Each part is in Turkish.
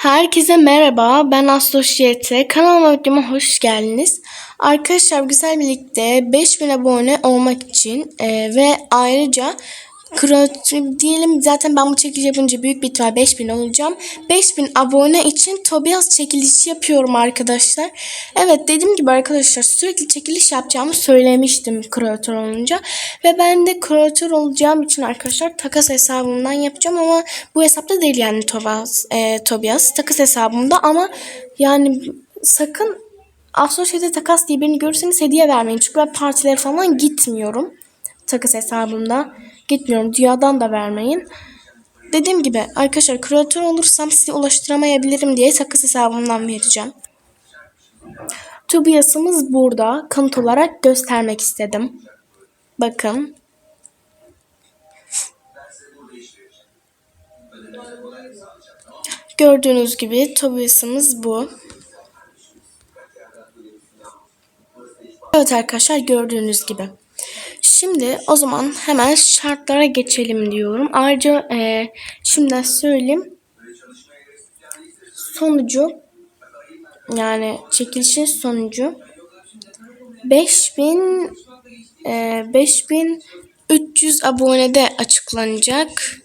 Herkese merhaba. Ben Asosiyete. Kanalıma videoma hoş geldiniz. Arkadaşlar güzel birlikte 5000 abone olmak için e, ve ayrıca Kro- diyelim zaten ben bu çekiliş yapınca büyük bir ihtimal 5000 olacağım. 5000 abone için Tobias çekilişi yapıyorum arkadaşlar. Evet dediğim gibi arkadaşlar sürekli çekiliş yapacağımı söylemiştim kreatör olunca. Ve ben de kreatör olacağım için arkadaşlar takas hesabımdan yapacağım ama bu hesapta değil yani Tobias, e, Tobias takas hesabımda ama yani sakın Asosiyete takas diye birini görürseniz hediye vermeyin. Çünkü ben partilere falan gitmiyorum takas hesabımda. Gitmiyorum. Dünyadan da vermeyin. Dediğim gibi arkadaşlar kreatör olursam size ulaştıramayabilirim diye takas hesabımdan vereceğim. Tobias'ımız burada. Kanıt olarak göstermek istedim. Bakın. Gördüğünüz gibi Tobias'ımız bu. Evet arkadaşlar gördüğünüz gibi. Şimdi o zaman hemen şartlara geçelim diyorum. Ayrıca e, şimdiden söyleyeyim. Sonucu yani çekilişin sonucu 5000 e, 5300 abonede açıklanacak.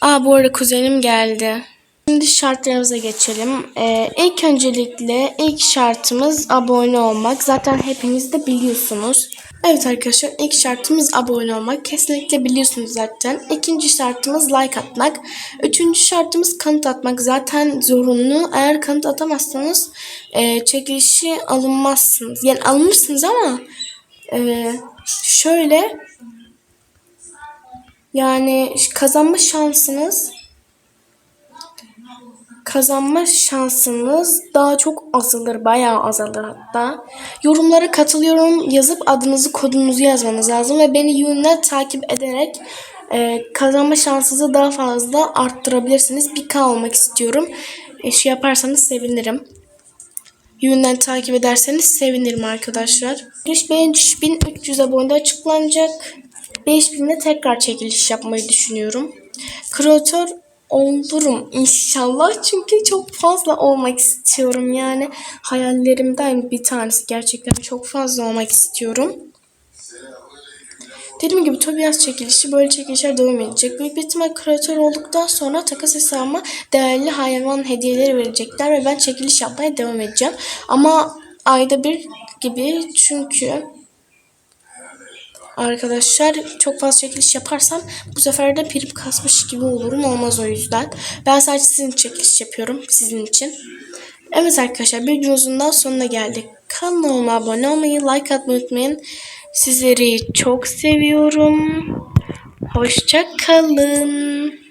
Aa bu arada kuzenim geldi. Şimdi şartlarımıza geçelim. Ee, ilk öncelikle ilk şartımız abone olmak. Zaten hepiniz de biliyorsunuz. Evet arkadaşlar ilk şartımız abone olmak. Kesinlikle biliyorsunuz zaten. İkinci şartımız like atmak. Üçüncü şartımız kanıt atmak. Zaten zorunlu. Eğer kanıt atamazsanız e, çekilişi alınmazsınız. Yani alınırsınız ama e, şöyle yani kazanma şansınız kazanma şansınız daha çok azalır. Bayağı azalır hatta. Yorumlara katılıyorum yazıp adınızı kodunuzu yazmanız lazım ve beni yönüne takip ederek e, kazanma şansınızı daha fazla arttırabilirsiniz. 1K olmak istiyorum. E, şey yaparsanız sevinirim. Yönünden takip ederseniz sevinirim arkadaşlar. 5300 abonede açıklanacak. 5000'de tekrar çekiliş yapmayı düşünüyorum. Kreatör olurum inşallah çünkü çok fazla olmak istiyorum yani hayallerimden bir tanesi gerçekten çok fazla olmak istiyorum. Dediğim gibi Tobias çekilişi böyle çekilişler devam edecek. Büyük bir ihtimal kreatör olduktan sonra takas hesabıma değerli hayvan hediyeleri verecekler ve ben çekiliş yapmaya devam edeceğim. Ama ayda bir gibi çünkü arkadaşlar çok fazla çekiliş yaparsam bu sefer de prim kasmış gibi olurum olmaz o yüzden. Ben sadece sizin çekiliş yapıyorum sizin için. Evet arkadaşlar videomuzun daha sonuna geldik. Kanalıma abone olmayı, like atmayı unutmayın. Sizleri çok seviyorum. Hoşça kalın.